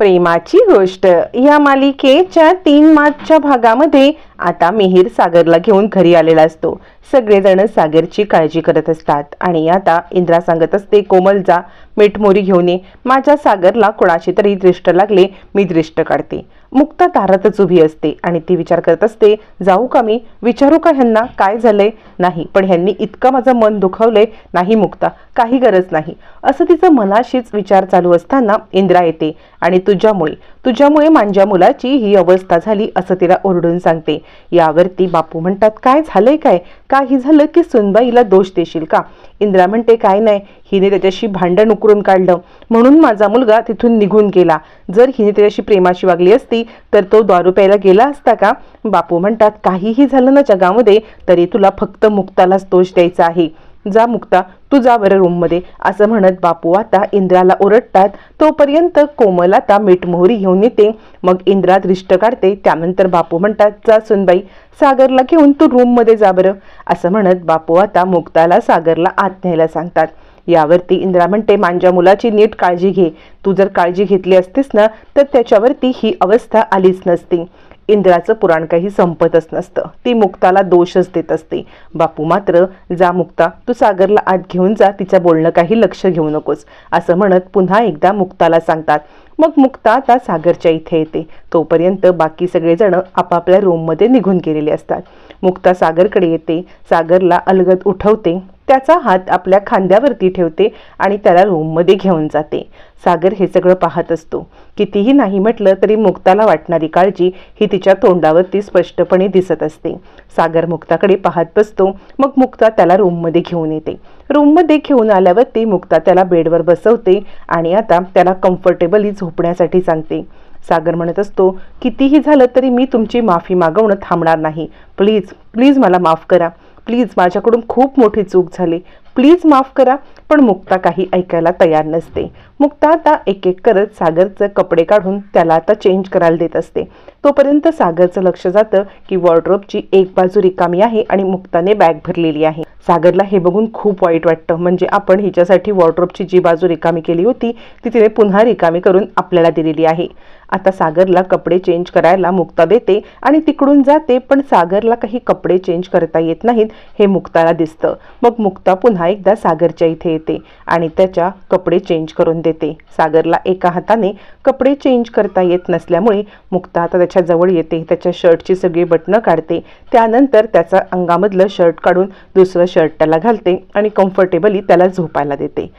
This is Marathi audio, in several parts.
प्रेमाची गोष्ट. या मालिकेच्या तीन मार्चच्या भागामध्ये आता मिहीर सागरला घेऊन घरी आलेला असतो. सगळेजण सागरची काळजी करत असतात आणि आता इंद्रा सांगत असते कोमलचा मिठमोरी घेऊन ये. माझ्या सागरला कोणाची तरी दृष्ट लागले मी दृष्ट काढते. मुक्ता दारातच उभी असते आणि ती विचार करत असते जाऊ का मी? विचारू का ह्यांना? काय झालंय? नाही पण ह्यांनी इतकं माझं मन दुखवलंय. नाही मुक्ता काही गरज नाही. असं तिचं मनाशीच विचार चालू असताना इंद्रा येते आणि तुझ्यामुळे तुझ्यामुळे माझ्या मुलाची ही अवस्था झाली असं तिला ओरडून सांगते. यावरती बापू म्हणतात काय झालंय काय? काही झालं की सुनबाईला दोष देशील का? इंद्रा म्हणते काय नाही हिने त्याच्याशी भांडण उकरून काढलं. म्हणून माझा मुलगा तिथून निघून गेला. जर हिने त्याच्याशी प्रेमाशी वागली असती तर तो दारू प्यायला गेला असता का? बापू म्हणतात काहीही झालं ना जगामध्ये तरी तुला फक्त मुक्तालाच दोष द्यायचा आहे. जा मुक्ता तू जा बरं रूममध्ये. असं म्हणत बापू आता इंद्राला ओरडतात. तोपर्यंत कोमल आता मीठमोहरी घेऊन येते. मग इंद्रा दृष्ट काढते. त्यानंतर बापू म्हणतात जा सुनबाई सागरला घेऊन तू रूममध्ये जा बरं. असं म्हणत बापू आता मुक्ताला सागरला आत न्यायला सांगतात. यावरती इंद्रा म्हणते माझ्या मुलाची नीट काळजी घे. तू जर काळजी घेतली असतीस ना तर त्याच्यावरती ही अवस्था आलीच नसती. इंद्राचं पुराण काही संपतच नसतं. ती मुक्ताला दोषच देत असते. बापू मात्र जा मुक्ता तू सागरला आत घेऊन जा तिच्या बोलणं काही लक्ष घेऊ नकोस. असं म्हणत पुन्हा एकदा मुक्ताला सांगतात. मग मुक्ता आता सागरच्या इथे येते. तोपर्यंत बाकी सगळेजण आपापल्या रूममध्ये निघून गेलेले असतात. मुक्ता सागरकडे येते. सागरला अलगद उठवते. त्याचा हात आपल्या खांद्यावरती ठेवते आणि त्याला रूममध्ये घेऊन जाते. सागर हे सगळं पाहत असतो. कितीही नाही म्हटलं तरी मुक्ताला वाटणारी काळजी ही तिच्या तोंडावरती स्पष्टपणे दिसत असते. सागर मुक्ताकडे पाहत बसतो. मग मुक्ता त्याला रूममध्ये घेऊन येते. रूममध्ये घेऊन आल्यावरती मुक्ता त्याला बेडवर बसवते आणि आता त्याला कम्फर्टेबली झोपण्यासाठी सांगते. सागर म्हणत असतो कितीही झालं तरी मी तुमची माफी मागवणं थांबणार नाही. प्लीज प्लीज मला माफ करा. प्लीज माझ्याकडून खूप मोठी चूक झाली. प्लीज माफ करा पण मुक्ता काही ऐकायला तयार नसते. मुक्ता आता एक एक करत सागरचं कपडे काढून त्याला आता चेंज करायला देत असते. तोपर्यंत सागरचं लक्ष जातं की वॉर्ड्रोबची एक बाजू रिकामी आहे आणि मुक्ताने बॅग भरलेली आहे. सागरला हे बघून खूप वाईट वाटतं. म्हणजे आपण हिच्यासाठी वॉर्ड्रोबची जी बाजू रिकामी केली होती ती तिने पुन्हा रिकामी करून आपल्याला दिलेली आहे. आता सागरला कपडे चेंज करायला मुक्ता देते आणि तिकडून जाते पण सागरला काही कपडे चेंज करता येत नाहीत हे मुक्ताला दिसतं. मग मुक्ता पुन्हा एकदा सागरच्या इथे येते आणि त्याच्या कपडे चेंज करून देते. सागरला एका हाताने कपडे चेंज करता येत नसल्यामुळे मुक्ता आता त्याच्याजवळ येते त्याच्या शर्टची सगळी बटणं काढते. त्यानंतर त्याचा अंगामधलं शर्ट काढून दुसरं शर्ट त्याला घालते आणि कम्फर्टेबली त्याला झोपायला देते.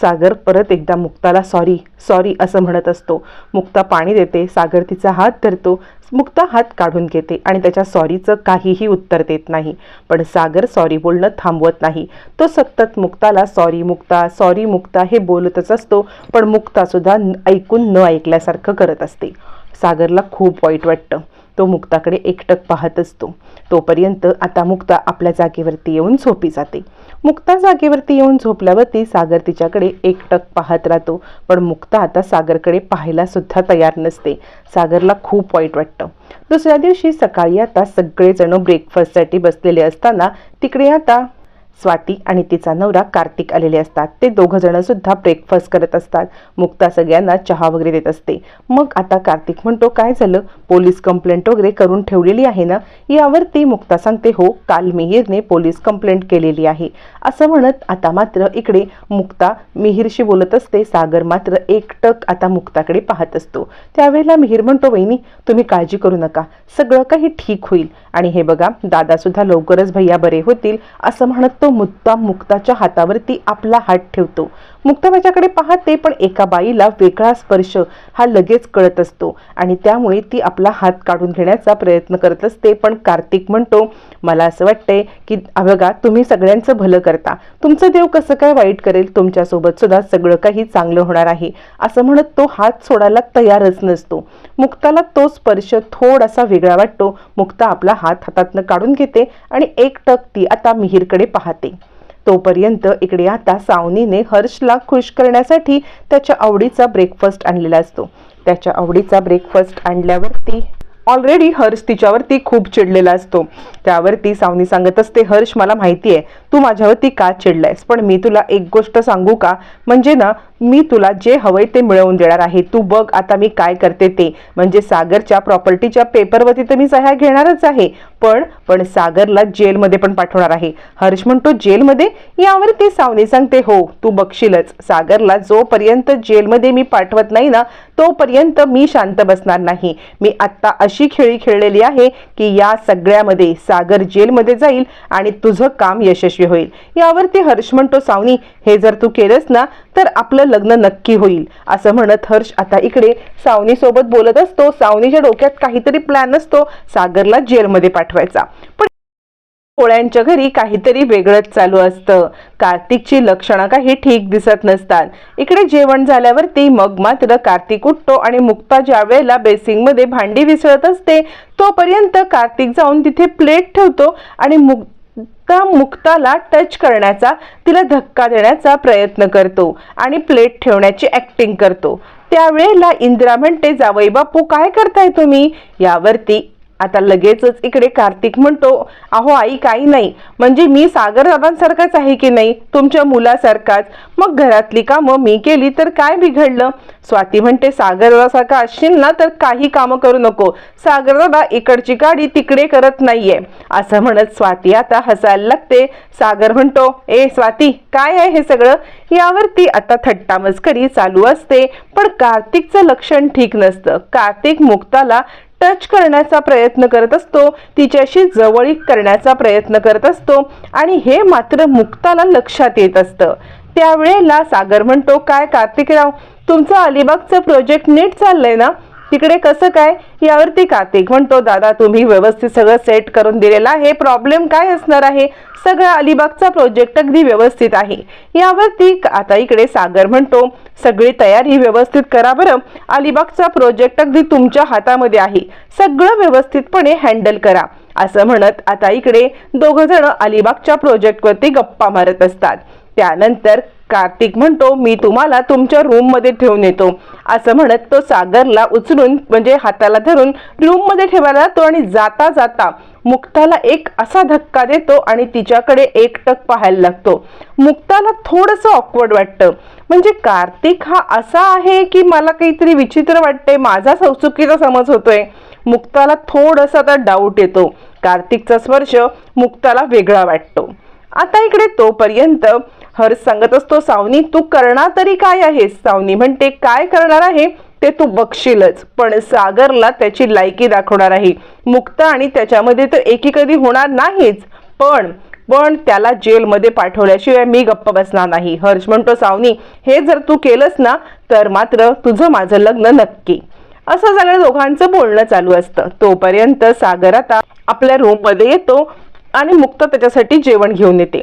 सागर परत एकदा मुक्ताला सॉरी सॉरी असं म्हणत असतो. मुक्ता पाणी देते सागर तिचा हात धरतो मुक्ता हात काढून घेते आणि त्याच्या सॉरीचं काहीही उत्तर देत नाही. पण सागर सॉरी बोलणं थांबवत नाही. तो सतत मुक्ताला सॉरी मुक्ता सॉरी मुक्ता हे बोलतच असतो पण मुक्तासुद्धा ऐकून न ऐकल्यासारखं करत असते. सागरला खूप वाईट वाटतं. तो मुक्ताकडे एकटक पाहत असतो. तोपर्यंत आता मुक्ता आपल्या जागेवरती येऊन झोपी जाते. मुक्ता जागेवरती येऊन झोपल्यावरती सागर तिच्याकडे एकटक पाहत राहतो. पण मुक्ता आता सागरकडे पाहायला सुद्धा तयार नसते. सागरला खूप वाईट वाटतं. दुसऱ्या दिवशी सकाळी आता सगळेजण ब्रेकफास्टसाठी बसलेले असताना तिकडे आता स्वाती आणि तिचा नवरा कार्तिक आलेले असतात. ते दोघं जण सुद्धा ब्रेकफास्ट करत असतात. मुक्ता सगळ्यांना चहा वगैरे देत असते. मग आता कार्तिक म्हणतो काय झालं? पोलीस कंप्लेंट वगैरे करून ठेवलेली आहे ना? यावरती मुक्ता सांगते हो काल मिहीरने पोलीस कंप्लेंट केलेली आहे. असं म्हणत आता मात्र इकडे मुक्ता मिहीरशी बोलत असते. सागर मात्र एकटक आता मुक्ताकडे पाहत असतो. त्यावेळेला मिहीर म्हणतो वहिनी तुम्ही काळजी करू नका. सगळं काही ठीक होईल. आणि हे बघा दादा सुद्धा लवकरच भैया बरे होतील. असं म्हणत तो मुद्दाम मुक्ताच्या हातावरती आपला हात ठेवतो. मुक्ता माझ्याकडे पाहते पण एका बाईला वेगळा स्पर्श हा लगेच कळत असतो आणि त्यामुळे ती आपला हात काढून घेण्याचा प्रयत्न करत असते. पण कार्तिक म्हणतो मला असं वाटतंय की अभगा बघा तुम्ही सगळ्यांचं भलं करता. तुमचं देव कसं काय वाईट करेल? तुमच्यासोबत सुद्धा सगळं काही चांगलं होणार आहे. असं म्हणत तो हात सोडायला तयारच नसतो. मुक्ताला तो स्पर्श थोडासा वेगळा वाटतो. मुक्ता आपला हात हातातनं काढून घेते आणि एक टक ती आता मिहीरकडे पाहते. तोपर्यंत इकडे आता सावनीने हर्षला खुश करण्यासाठी त्याच्या आवडीचा ब्रेकफास्ट आणलेला असतो. त्याच्या आवडीचा ब्रेकफास्ट आणल्यावरती ऑलरेडी हर्ष तिच्यावरती खूप चिडलेला असतो. त्यावरती सावनी सांगत असते हर्ष मला माहिती आहे तू माझ्यावरती का चिडलायस? पण मी तुला एक गोष्ट सांगू का? म्हणजे ना मी तुला जे हवंय ते मिळवून देणार आहे. तू बघ आता मी काय करते ते. म्हणजे सागरच्या प्रॉपर्टीच्या पेपरवरती तर मी सह्या घेणारच आहे. पण पण सागरला जेलमध्ये पण पाठवणार आहे. हर्ष म्हणतो जेलमध्ये? यावरती सावनी सांगते. हो तू बघशीलच. सागरला जोपर्यंत जेलमध्ये मी पाठवत नाही ना तोपर्यंत मी शांत बसणार नाही. मी आत्ता अशी खेळी खेळलेली आहे की या सगळ्यामध्ये सागर जेलमध्ये जाईल आणि तुझं काम यशस्वी होईल. यावरती हर्ष म्हणतो सावनी हे जर तू केलंस ना तर आपलं लग्न नक्की होईल. असं म्हणत हर्ष आता इकडे सावनी सोबत बोलत असतो. सावनीच्या डोक्यात काहीतरी प्लॅन असतो सागरला जेलमध्ये पाठवायचा. पण पोळ्यांच्या घरी काहीतरी वेगळंच चालू असतं. कार्तिकची लक्षणं काही ठीक दिसत नसतात. इकडे जेवण झाल्यावरती मग मात्र कार्तिक उठतो आणि मुक्ता ज्या वेळेला बेसिंगमध्ये भांडी विसळत असते तोपर्यंत कार्तिक जाऊन तिथे प्लेट ठेवतो आणि त्या मुक्ताला टच करण्याचा तिला धक्का देण्याचा प्रयत्न करतो आणि प्लेट ठेवण्याची ऍक्टिंग करतो. त्यावेळेला इंदिरा म्हणते जावई बापू काय करताय तुम्ही? यावरती आता लगेचच इकडे कार्तिक म्हणतो अहो आई काही नाही. म्हणजे मी सागरदादांसारखाच आहे की नाही? तुमच्या मुलासारखाच. मग घरातली कामं मी केली तर काय बिघडलं? स्वाती म्हणते सागर असशील ना तर काही कामं करू नको. सागरदादा इकडची गाडी तिकडे करत नाहीये. असं म्हणत स्वाती आता हसायला लागते. सागर म्हणतो ए स्वाती काय आहे हे सगळं? यावरती आता थट्टा मस्करी चालू असते. पण कार्तिकचं लक्षण ठीक नसतं. कार्तिक मुक्ताला टच करण्याचा प्रयत्न करत असतो तिच्याशी जवळीक करण्याचा प्रयत्न करत असतो आणि हे मात्र मुक्ताला लक्षात येत असतं. त्यावेळेला सागर म्हणतो काय कार्तिकराव तुमचं अलिबागचं प्रोजेक्ट नीट चाललंय ना? तिकडे कसं काय? यावरती कार्तिक म्हणतो दादा तुम्ही व्यवस्थित सगळं सेट करून दिलेलं आहे. प्रॉब्लेम काय असणार आहे? सगळा अलिबागचा प्रोजेक्ट अगदी व्यवस्थित आहे. यावरती आता इकडे सागर म्हणतो सगळी तयारी व्यवस्थित करा बरं. अलिबागचा प्रोजेक्ट अगदी तुमच्या हातामध्ये आहे. सगळं व्यवस्थितपणे हँडल करा. असं म्हणत आता इकडे दोघं जण अलिबागच्या प्रोजेक्टवरती गप्पा मारत असतात. त्यानंतर कार्तिक म्हणतो मी तुम्हाला तुमच्या रूममध्ये ठेवून येतो. असं म्हणत तो सागरला उचलून म्हणजे हाताला धरून रूममध्ये ठेवायला जातो आणि जाता जाता मुक्ताला एक असा धक्का देतो आणि तिच्याकडे एकटक पाहायला लागतो. मुक्ताला थोडस ऑकवर्ड वाटतं. म्हणजे कार्तिक हा असा आहे की मला काहीतरी विचित्र वाटते माझा चुकीचा समज होतोय. मुक्ताला थोडसा आता डाऊट येतो. कार्तिकचा स्पर्श मुक्ताला वेगळा वाटतो. आता इकडे तोपर्यंत हर्ष सांगत असतो सावनी तू करणार तरी काय आहेस? सावनी म्हणते काय करणार आहे ते तू बघशीलच पण सागरला त्याची लायकी दाखवणार आहे. मुक्त आणि त्याच्यामध्ये तर एकी कधी होणार नाहीच. पण पण त्याला जेलमध्ये पाठवल्याशिवाय मी गप्प बसणार नाही. हर्ष म्हणतो सावनी हे जर तू केलंस ना तर मात्र तुझं माझं लग्न नक्की. असं झालं दोघांचं बोलणं चालू असतं. तोपर्यंत सागर आता आपल्या रूममध्ये येतो आणि मुक्त त्याच्यासाठी जेवण घेऊन येते.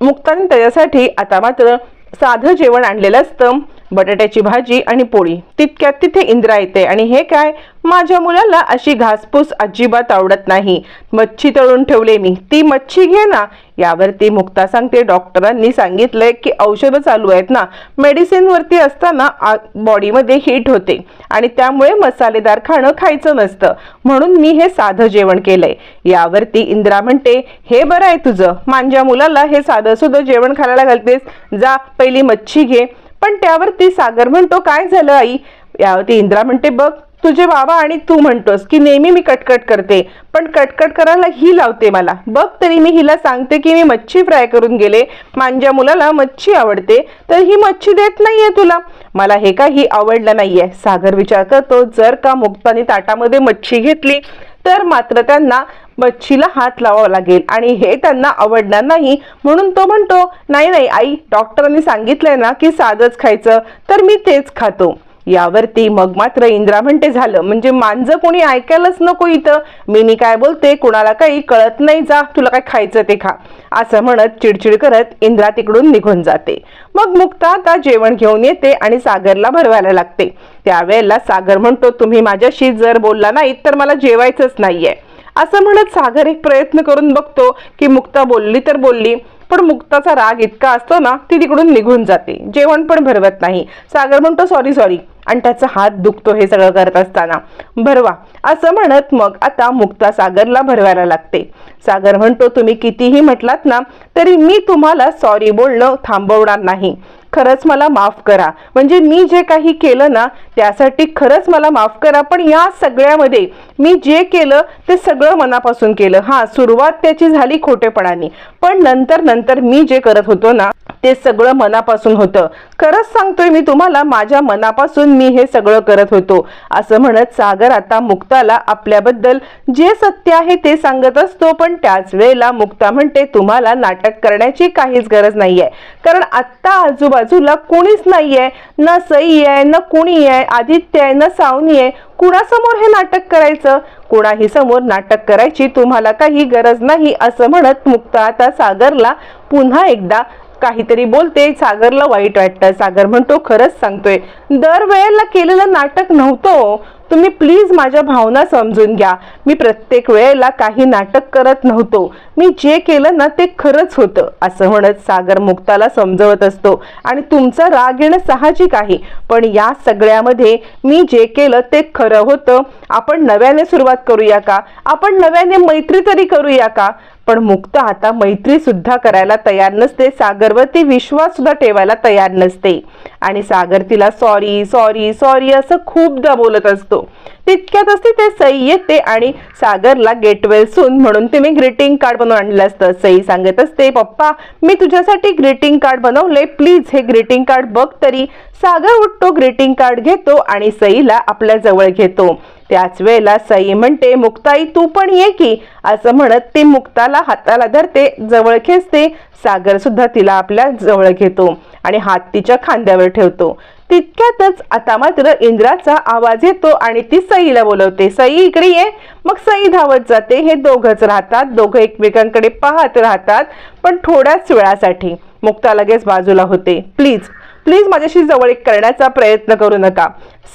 मुक्ताने त्याच्यासाठी आता मात्र साधं जेवण आणलेलं असतं. बटाट्याची भाजी आणि पोळी. तितक्यात तिथे इंद्रा येते आणि हे काय? माझ्या मुलाला अशी घासपूस अजिबात आवडत नाही. मच्छी तळून ठेवले मी. ती मच्छी घे ना. यावरती मुक्ता सांगते. डॉक्टरांनी सांगितलंय की औषधं चालू आहेत ना. मेडिसिनवरती असताना बॉडीमध्ये हीट होते आणि त्यामुळे मसालेदार खाणं खायचं नसतं. म्हणून मी हे साधं जेवण केलंय. यावरती इंद्रा म्हणते हे बरं आहे तुझं. माझ्या मुलाला हे साधं सुद्धा जेवण खायला घालतेस. जा पहिली मच्छी घे. पण त्यावरती सागर म्हणतो काय झालं आई? यावरती इंद्रा म्हणते बघ तुझे बाबा आणि तू म्हणतोस की नेहमी मी कटकट करते पण कटकट करायला ही लावते मला. बघ तरी मी हिला सांगते की मी मच्छी फ्राय करून गेले. माझ्या मुलाला मच्छी आवडते तर ही मच्छी देत नाहीये तुला. मला हे काही आवडलं नाहीये. सागर विचार करतो जर का मुक्ताने ताटामध्ये मच्छी घेतली तर मात्र त्यांना मच्छीला हात लावावा लागेल. आणि हे त्यांना आवडणार नाही. म्हणून तो म्हणतो नाही नाही आई डॉक्टरांनी सांगितलंय ना की साधच खायचं. तर मी तेच खातो. यावरती मग मात्र इंद्रा म्हणते झालं. म्हणजे मांजं कोणी ऐकायलाच नको इथं. मी नी काय बोलते कुणाला काही कळत नाही जा तुला काय खायचं ते खा. असं म्हणत चिडचिड करत इंद्रा तिकडून निघून जाते. मग मुक्ता आता जेवण घेऊन येते आणि सागरला भरवायला लागते. त्यावेळेला सागर म्हणतो तुम्ही माझ्याशी जर बोलला नाही तर मला जेवायचंच नाहीये. असं म्हणत सागर एक प्रयत्न करून बघतो की मुक्ता बोलली तर बोलली. पण मुक्ताचा राग इतका असतो ना ती तिकडून निघून जाते. जेवण पण भरवत नाही. सागर म्हणतो सॉरी सॉरी. आणि त्याचा हात दुखतो हे सगळं करत असताना. भरवा. असं म्हणत मग आता मुक्ता सागरला भरवायला लागते. सागर म्हणतो तुम्ही कितीही म्हटलात ना तरी मी तुम्हाला सॉरी बोलणं थांबवणार नाही. खरंच मला माफ करा. म्हणजे मी जे काही केलं ना त्यासाठी खरंच मला माफ करा. पण या सगळ्यामध्ये मी जे केलं ते सगळं मनापासून केलं. हां सुरुवात त्याची झाली खोटेपणाने. पण नंतर नंतर मी जे करत होतो ना ते सगळं मनापासून होतं. खरंच सांगतोय मी तुम्हाला माझ्या मनापासून मी हे सगळं करत होतो. असं म्हणत सागर आता मुक्ताला आपल्याबद्दल जे सत्य आहे ते सांगत असतो पण त्याच वेळेला मुक्ता म्हणते तुम्हाला नाटक करण्याची काहीच गरज नाहीये. कारण आत्ता आजूबाजूला कोणीच नाहीये. न सई आहे न कुणी आहे आदित्य आहे न सावनी आहे कुणासमोर हे नाटक करायचं? कुणाही समोर नाटक करायची तुम्हाला काही गरज नाही असं म्हणत मुक्ता आता सागरला पुन्हा एकदा काहीतरी बोलते सागरला वाईट वाटतं. सागर म्हणतो खरंच सांगतोय दरवेळेला केलेलं नाटक नव्हतं. तुम्ही प्लीज माझ्या भावना समजून घ्या. मी प्रत्येक वेळेला काही नाटक करत नव्हतो. मी जे केलं ना ते खरंच होतं असं म्हणत सागर मुक्ताला समजवत असतो. आणि तुमचा राग येणं साहजिक आहे पण या सगळ्यामध्ये मी जे केलं ते खरं होतं. आपण नव्याने सुरुवात करूया का? आपण नव्याने मैत्री तरी करूया का? पण मुक्ता आता मैत्री सुद्धा करायला तयार नसते सागरवरती विश्वास सुद्धा ठेवायला तयार नसते. आणि सागर तिला सॉरी सॉरी सॉरी असं खूपदा बोलत असतो. तितक्यात असते ते सई येते आणि सागरला गेटवेल सून म्हणून तिने ग्रीटिंग कार्ड बनवून आणलं असतं. सई सांगत असते पप्पा मी तुझ्यासाठी ग्रीटिंग कार्ड बनवले प्लीज हे ग्रीटिंग कार्ड बघ तरी. सागर उठतो ग्रीटिंग कार्ड घेतो आणि सईला आपल्या जवळ घेतो. त्याच वेळेला सई म्हणते मुक्ताई तू पण ये की. असं म्हणत ती मुक्ताला हाताला धरते जवळ खेचते सागर सुद्धा तिला आपल्या जवळ घेतो आणि हात तिच्या खांद्यावर ठेवतो. तितक्यातच आता मात्र इंद्राचा आवाज येतो आणि ती सईला बोलवते सई इकडे ये. मग सई धावत जाते. हे दोघच राहतात दोघं एकमेकांकडे पाहत राहतात पण थोड्याच वेळासाठी. मुक्ता लगेच बाजूला होते. प्लीज प्लीज माझ्याशी जवळीक करण्याचा प्रयत्न करू नका.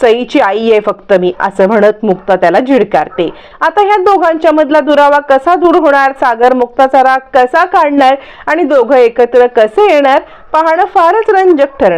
सईची आई आहे फक्त मी असं म्हणत मुक्ता त्याला झिडकारते. आता ह्या दोघांच्या मधला दुरावा कसा दूर होणार? सागर मुक्ताचा राग कसा काढणार? आणि दोघं एकत्र कसे येणार? पाहणं फारच रंजक ठरणार.